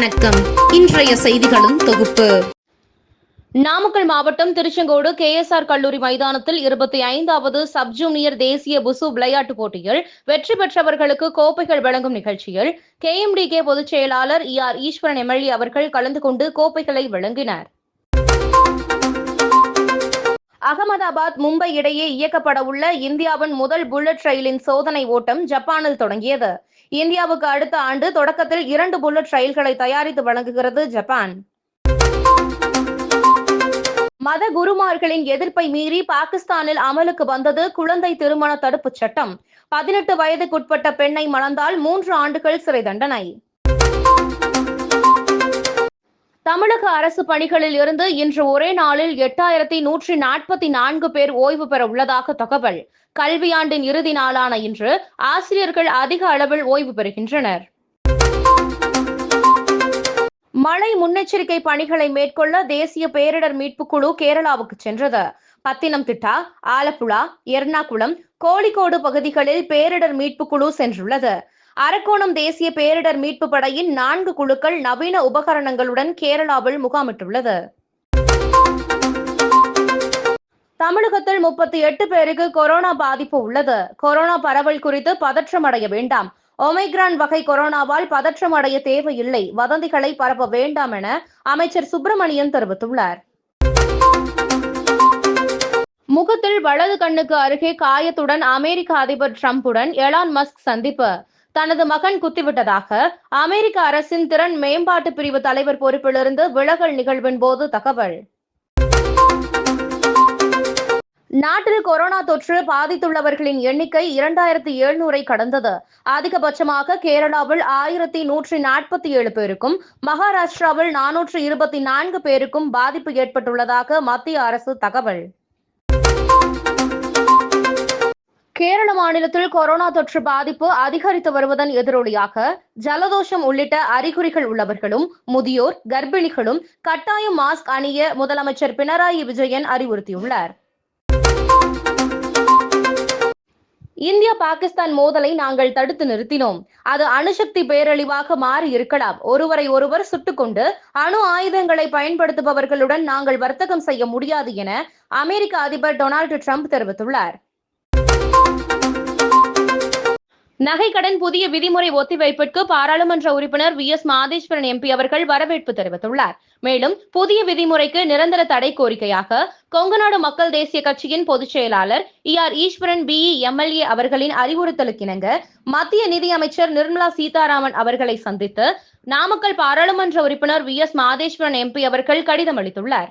வணக்கம். இன்றைய செய்திகளும் தொகுப்பு. நாமக்கல் மாவட்டம் திருச்செங்கோடு கேஎஸ்ஆர் கல்லூரி மைதானத்தில் இருபத்தி ஐந்தாவது சப் ஜூனியர் தேசிய புசு விளையாட்டுப் போட்டியில் வெற்றி பெற்றவர்களுக்கு கோப்பைகள் வழங்கும் நிகழ்ச்சியில் கே பொதுச் செயலாளர் இ ஆர் ஈஸ்வரன் எம்எல்ஏ அவர்கள் கலந்து கொண்டு கோப்பைகளை வழங்கினர். அகமதாபாத் மும்பை இடையே இயக்கப்பட உள்ள இந்தியாவின் முதல் புல்லட் ரயிலின் சோதனை ஓட்டம் ஜப்பானில் தொடங்கியது. இந்தியாவுக்கு அடுத்த ஆண்டு தொடக்கத்தில் இரண்டு புல்லட் ரயில்களை தயாரித்து வழங்குகிறது ஜப்பான். மத குருமார்களின் எதிர்ப்பை மீறி பாகிஸ்தானில் அமலுக்கு வந்தது குழந்தை திருமண தடுப்புச் சட்டம். பதினெட்டு வயதுக்குட்பட்ட பெண்ணை மணந்தால் மூன்று ஆண்டுகள் சிறை தண்டனை. தமிழக அரசு பணிகளில் இருந்து இன்று ஒரே நாளில் எட்டாயிரத்தி நூற்றி நாற்பத்தி நான்கு பேர் ஓய்வு பெற உள்ளதாக தகவல். கல்வியாண்டின் இறுதி நாளான இன்று ஆசிரியர்கள் அதிக அளவில் ஓய்வு பெறுகின்றனர். மழை முன்னெச்சரிக்கை பணிகளை மேற்கொள்ள தேசிய பேரிடர் மீட்புக் குழு கேரளாவுக்கு சென்றது. பத்தினம்திட்டா ஆலப்புழா எர்ணாகுளம் கோழிக்கோடு பகுதிகளில் பேரிடர் மீட்புக் குழு சென்றுள்ளது. அரக்கோணம் தேசிய பேரிடர் மீட்பு படையின் நான்கு குழுக்கள் நவீன உபகரணங்களுடன் கேரளாவில் முகாமிட்டுள்ளது. தமிழகத்தில் முப்பத்தி எட்டு பேருக்கு கொரோனா பாதிப்பு உள்ளது. கொரோனா பரவல் குறித்து பதற்றம் அடைய வேண்டாம். ஒமைக்ரான் வகை கொரோனாவால் பதற்றம் அடைய தேவையில்லை. வதந்திகளை பரப்ப வேண்டாம் என அமைச்சர் சுப்பிரமணியன் தெரிவித்துள்ளார். முகத்தில் வலது கண்ணுக்கு அருகே காயத்துடன் அமெரிக்க அதிபர் டிரம்புடன் எலான் மஸ்க் சந்திப்பு. தனது மகன் குத்திவிட்டதாக அமெரிக்க அரசின் திறன் மேம்பாட்டு பிரிவு தலைவர் பொறுப்பிலிருந்து விலகல் நிகழ்வின் போது தகவல். நாட்டில் கொரோனா தொற்று பாதித்துள்ளவர்களின் எண்ணிக்கை இரண்டாயிரத்தி எழுநூறை கடந்தது. அதிகபட்சமாக கேரளாவில் ஆயிரத்தி நூற்றி நாற்பத்தி ஏழு பேருக்கும் மகாராஷ்டிராவில் நானூற்று இருபத்தி நான்கு பேருக்கும் பாதிப்பு ஏற்பட்டுள்ளதாக மத்திய அரசு தகவல். கேரள மாநிலத்தில் கொரோனா தொற்று பாதிப்பு அதிகரித்து வருவதன் எதிரொலியாக ஜலதோஷம் உள்ளிட்ட அறிகுறிகள் உள்ளவர்களும் முதியோர் கர்ப்பிணிகளும் கட்டாயம் மாஸ்க் அணிய முதலமைச்சர் பினராயி விஜயன் அறிவுறுத்தியுள்ளார். இந்தியா பாகிஸ்தான் மோதலை நாங்கள் தடுத்து நிறுத்தினோம். அது அணுசக்தி பேரழிவாக மாறி இருக்கலாம். ஒருவரை ஒருவர் சுட்டுக்கொண்டு அணு ஆயுதங்களை பயன்படுத்துபவர்களுடன் நாங்கள் வர்த்தகம் செய்ய முடியாது என அமெரிக்க அதிபர் டொனால்டு ட்ரம்ப் தெரிவித்துள்ளார். நகைக்கடன் புதிய விதிமுறை ஒத்திவைப்பிற்கு பாராளுமன்ற உறுப்பினர் வி எஸ் மாதேஸ்வரன் எம்பி அவர்கள் வரவேற்பு தெரிவித்துள்ளார். மேலும் புதிய விதிமுறைக்கு நிரந்தர தடை கோரிக்கையாக கொங்குநாடு மக்கள் தேசிய கட்சியின் பொதுச் செயலாளர் E R Eswaran BE MLA அவர்களின் அறிவுறுத்தலுக்கிணங்க மத்திய நிதியமைச்சர் நிர்மலா சீதாராமன் அவர்களை சந்தித்து நாமக்கல் பாராளுமன்ற உறுப்பினர் வி எஸ் மாதேஸ்வரன் எம்பி அவர்கள் கடிதம் அளித்துள்ளார்.